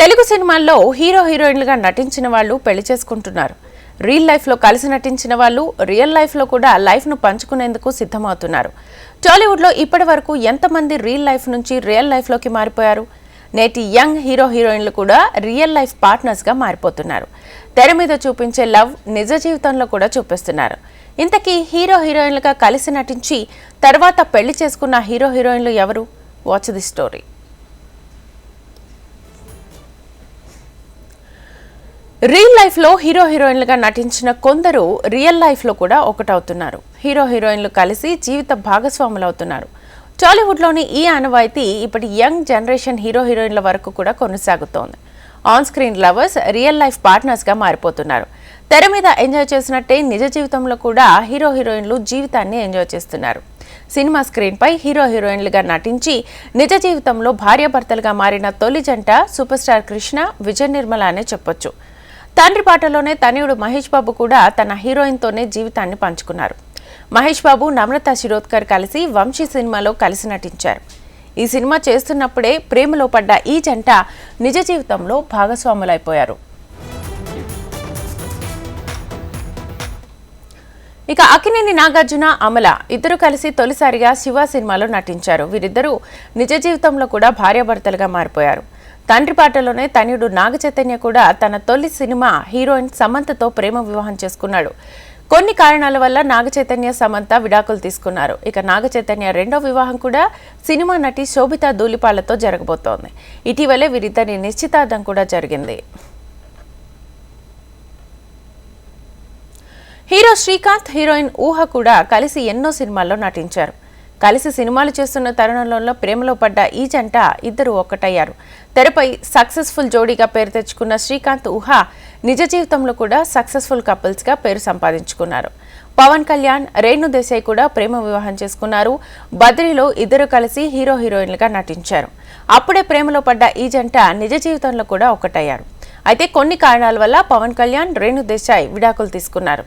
తెలుగు సినిమాల్లో హీరో హీరోయిన్లుగా నటించిన వాళ్ళు పెళ్ళి చేసుకుంటున్నారు. రియల్ లైఫ్లో కలిసి నటించిన వాళ్ళు రియల్ లైఫ్లో కూడా లైఫ్ను పంచుకునేందుకు సిద్ధమవుతున్నారు. టాలీవుడ్లో ఇప్పటి వరకు ఎంతమంది రియల్ లైఫ్ నుంచి రియల్ లైఫ్లోకి మారిపోయారు? నేటి యంగ్ హీరో హీరోయిన్లు కూడా రియల్ లైఫ్ పార్ట్నర్స్గా మారిపోతున్నారు. తెర మీద చూపించే లవ్ నిజ జీవితంలో కూడా చూపిస్తున్నారు. ఇంతకీ హీరో హీరోయిన్లుగా కలిసి నటించి తర్వాత పెళ్ళి చేసుకున్న హీరో హీరోయిన్లు ఎవరు? Watch the story. రియల్ లైఫ్లో హీరో హీరోయిన్లుగా నటించిన కొందరు రియల్ లైఫ్లో కూడా ఒకటవుతున్నారు. హీరో హీరోయిన్లు కలిసి జీవిత భాగస్వాములు అవుతున్నారు టాలీవుడ్లోని ఈ ఆనవాయితీ ఇప్పటి యంగ్ జనరేషన్ హీరో హీరోయిన్ల వరకు కూడా కొనసాగుతోంది. On screen lovers real life పార్ట్నర్స్గా మారిపోతున్నారు. తెర మీద ఎంజాయ్ చేసినట్టే నిజ జీవితంలో కూడా హీరో హీరోయిన్లు జీవితాన్ని ఎంజాయ్ చేస్తున్నారు. సినిమా స్క్రీన్పై హీరో హీరోయిన్లుగా నటించి నిజ జీవితంలో భార్యాభర్తలుగా మారిన తొలి జంట సూపర్ స్టార్ కృష్ణ విజయ నిర్మల అనే చెప్పొచ్చు. తండ్రి పాటలోనే తనయుడు మహేష్ బాబు కూడా తన హీరోయిన్తోనే జీవితాన్ని పంచుకున్నారు. మహేష్ బాబు నమ్రత శిరోద్కర్ కలిసి వంశీ సినిమాలో కలిసి నటించారు. ఈ సినిమా చేస్తున్నప్పుడే ప్రేమలో పడ్డ ఈ జంట నిజ జీవితంలో భాగస్వాములైపోయారు. ఇక అకినేని నాగార్జున అమల ఇద్దరు కలిసి తొలిసారిగా శివ సినిమాలో నటించారు. వీరిద్దరూ నిజ జీవితంలో కూడా భార్యాభర్తలుగా మారిపోయారు. తండ్రి పాటలోనే తనయుడు నాగ చైతన్య కూడా తన తొలి సినిమా హీరోయిన్ సమంతతో ప్రేమ వివాహం చేసుకున్నాడు. కొన్ని కారణాల వల్ల నాగ చైతన్య సమంత విడాకులు తీసుకున్నారు. ఇక నాగ చైతన్య రెండో వివాహం కూడా సినిమా నటి శోభితా ధూళిపాలతో జరగబోతోంది. ఇటీవలే వీరిద్దరి నిశ్చితార్థం కూడా జరిగింది. హీరో శ్రీకాంత్ హీరోయిన్ ఊహ కూడా కలిసి ఎన్నో సినిమాల్లో నటించారు. కలిసి సినిమాలు చేస్తున్న తరుణంలో ప్రేమలో పడ్డ ఈ జంట ఇద్దరు ఒక్కటయ్యారు. తెరపై సక్సెస్ఫుల్ జోడీగా పేరు తెచ్చుకున్న శ్రీకాంత్ ఊహ నిజ జీవితంలో కూడా సక్సెస్ఫుల్ కపుల్స్గా పేరు సంపాదించుకున్నారు. పవన్ కళ్యాణ్ రేణు దేశాయ్ కూడా ప్రేమ వివాహం చేసుకున్నారు. బద్రీలో ఇద్దరు కలిసి హీరో హీరోయిన్లుగా నటించారు. అప్పుడే ప్రేమలో పడ్డ ఈ జంట నిజ జీవితంలో కూడా ఒకటయ్యారు అయితే కొన్ని కారణాల వల్ల పవన్ కళ్యాణ్ రేణు దేశాయ్ విడాకులు తీసుకున్నారు.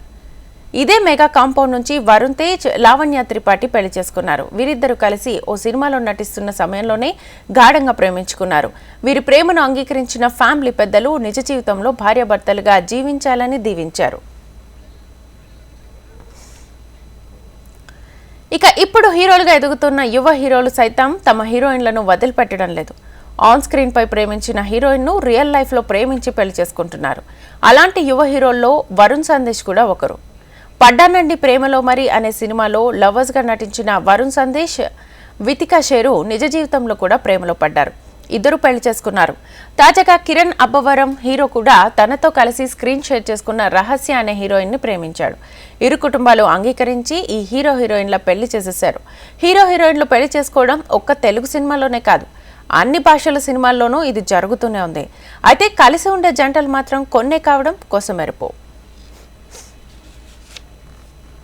ఇదే మెగా కాంపౌండ్ నుంచి వరుణ్ తేజ్ లావణ్య త్రిపాఠి పెళ్ళి చేసుకున్నారు. వీరిద్దరూ కలిసి ఓ సినిమాలో నటిస్తున్న సమయంలోనే గాఢంగా ప్రేమించుకున్నారు. వీరి ప్రేమను అంగీకరించిన ఫ్యామిలీ పెద్దలు నిజ జీవితంలో భార్యాభర్తలుగా జీవించాలని దీవించారు. ఇక ఇప్పుడు హీరోలుగా ఎదుగుతున్న యువ హీరోలు సైతం తమ హీరోయిన్లను వదిలిపెట్టడం లేదు. ఆన్ స్క్రీన్ పై ప్రేమించిన హీరోయిన్ను రియల్ లైఫ్లో ప్రేమించి పెళ్ళి చేసుకుంటున్నారు. అలాంటి యువ హీరోల్లో వరుణ్ సందేశ్ కూడా ఒకరు. పడ్డానండి ప్రేమలో మరి అనే సినిమాలో లవర్స్గా నటించిన వరుణ్ సందేశ్ వితికా షేరు నిజ జీవితంలో కూడా ప్రేమలో పడ్డారు. ఇద్దరు పెళ్ళి చేసుకున్నారు. తాజాగా కిరణ్ అబ్బవరం హీరో కూడా తనతో కలిసి స్క్రీన్ షేర్ చేసుకున్న రహస్య అనే హీరోయిన్ని ప్రేమించాడు. ఇరు కుటుంబాలు అంగీకరించి ఈ హీరో హీరోయిన్ల పెళ్ళి చేసేశారు. హీరో హీరోయిన్లు పెళ్ళి చేసుకోవడం ఒక్క తెలుగు సినిమాలోనే కాదు అన్ని భాషల సినిమాల్లోనూ ఇది జరుగుతూనే ఉంది. అయితే కలిసి ఉండే జంటలు మాత్రం కొన్నే కావడం కొసమెరుపు